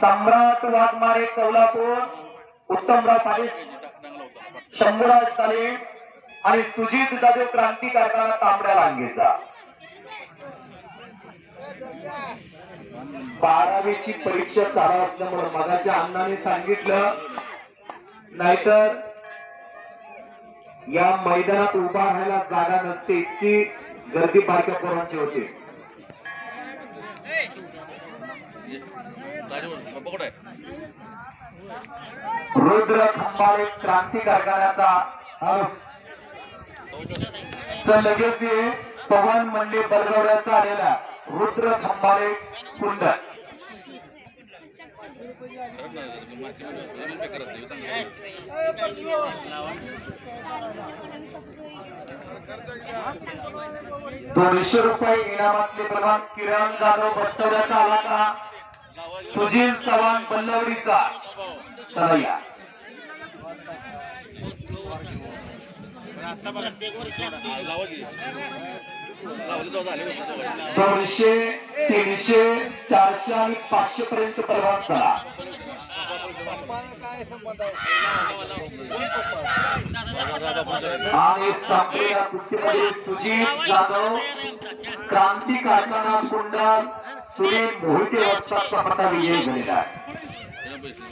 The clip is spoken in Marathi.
सम्राट वाघमारे कौलापूर उत्तमराव पाटील शंभूराज ताले आणि सुजित जाधव क्रांती कारखाना तांबड्या लांगेचा. बारावीची परीक्षा चालू असल्यामुळे मगाशी अण्णाने सांगितलं नाहीतर या मैदानात उभा राहायला जागा नसते इतकी गर्दी बारक्या पोरांची होती. रुद्र खंबाळे क्रांती कारखान्याचा लगेच पवन मंडी बलगवड्याचा आलेला रुद्र खंबाळे कुंड. दोनशे रुपये इनामातले प्रमाण किरण जाधव बसवण्याचा आला का? सुजील चव्हाण पल्लवडीचा. चला या. दोनशे तीनशे चारशे आणि पाचशे पर्यंत प्रमाण चला. आणि संपलेल्या कुस्तीमध्ये सुजित जाधव क्रांती कारखाना कुंडल सुनील मोहिते वस्तादचा पटा विजयी झालेला आहे